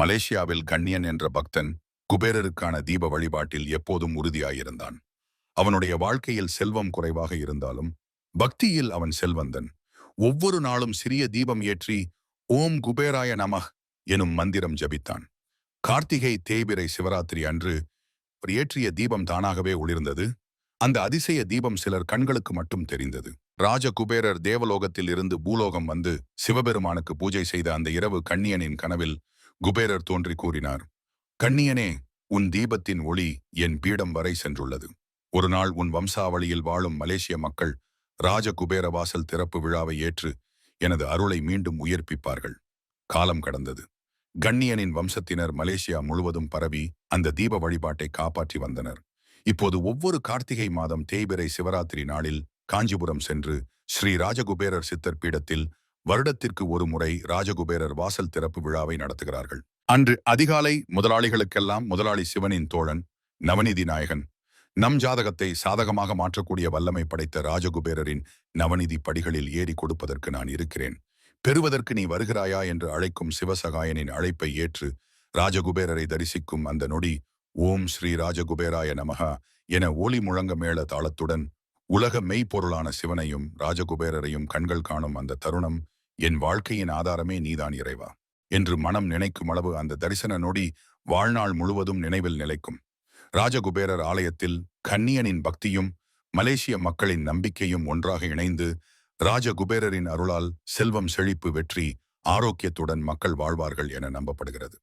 மலேசியாவில் கண்ணியன் என்ற பக்தன் குபேரருக்கான தீப வழிபாட்டில் எப்போதும் உறுதியாயிருந்தான். அவனுடைய வாழ்க்கையில் செல்வம் குறைவாக இருந்தாலும் பக்தியில் அவன் செல்வந்தன். ஒவ்வொரு நாளும் சிறிய தீபம் ஏற்றி ஓம் குபேராய நமஹ் எனும் மந்திரம் ஜபித்தான். கார்த்திகை தேய்பிரை சிவராத்திரி அன்று அவர் ஏற்றிய தீபம் தானாகவே ஒளிர்ந்தது. அந்த அதிசய தீபம் சிலர் கண்களுக்கு மட்டும் தெரிந்தது. ராஜ குபேரர் தேவலோகத்தில் இருந்து பூலோகம் வந்து சிவபெருமானுக்கு பூஜை செய்த அந்த இரவு கண்ணியனின் கனவில் குபேரர் தோன்றி கூறினார் கண்ணியனே உன் தீபத்தின் ஒளி என் பீடம் வரை சென்றுள்ளது. ஒரு நாள் உன் வம்சாவளியில் வாழும் மலேசிய மக்கள் ராஜ குபேர வாசல் திறப்பு விழாவை ஏற்று எனது அருளை மீண்டும் உயிர்ப்பிப்பார்கள். காலம் கடந்தது. கண்ணியனின் வம்சத்தினர் மலேசியா முழுவதும் பரவி அந்த தீப வழிபாட்டை காப்பாற்றி வந்தனர். இப்போது ஒவ்வொரு கார்த்திகை மாதம் தேய்பிரை சிவராத்திரி நாளில் காஞ்சிபுரம் சென்று ஸ்ரீ ராஜகுபேரர் சித்தர் பீடத்தில் வருடத்திற்கு ஒரு முறை ராஜகுபேரர் வாசல் திறப்பு விழாவை நடத்துகிறார்கள். அன்று அதிகாலை முதலாளிகளுக்கெல்லாம் முதலாளி சிவனின் தோழன் நவநிதி நாயகன் நம் ஜாதகத்தை சாதகமாக மாற்றக்கூடிய வல்லமை படைத்த ராஜகுபேரரின் நவநிதி படிகளில் ஏறி கொடுப்பதற்கு நான் இருக்கிறேன். பெறுவதற்கு நீ வருகிறாயா என்று அழைக்கும் சிவசகாயனின் அழைப்பை ஏற்று ராஜகுபேரரை தரிசிக்கும் அந்த நொடி ஓம் ஸ்ரீ ராஜகுபேராய நமகா என ஒளி முழங்க மேள தாளத்துடன் உலக மெய்ப்பொருளான சிவனையும் ராஜகுபேரரையும் கண்கள் காணும் அந்த தருணம் என் வாழ்க்கையின் ஆதாரமே நீதான் இறைவா. என்று மனம் நினைக்கும் அளவு அந்த தரிசன நொடி வாழ்நாள் முழுவதும் நினைவில் நிலைக்கும். ராஜகுபேரர் ஆலயத்தில் கன்னியனின் பக்தியும் மலேசிய மக்களின் நம்பிக்கையும் ஒன்றாக இணைந்து ராஜகுபேரரின் அருளால் செல்வம் செழிப்பு வெற்றி ஆரோக்கியத்துடன் மக்கள் வாழ்வார்கள் என நம்பப்படுகிறது.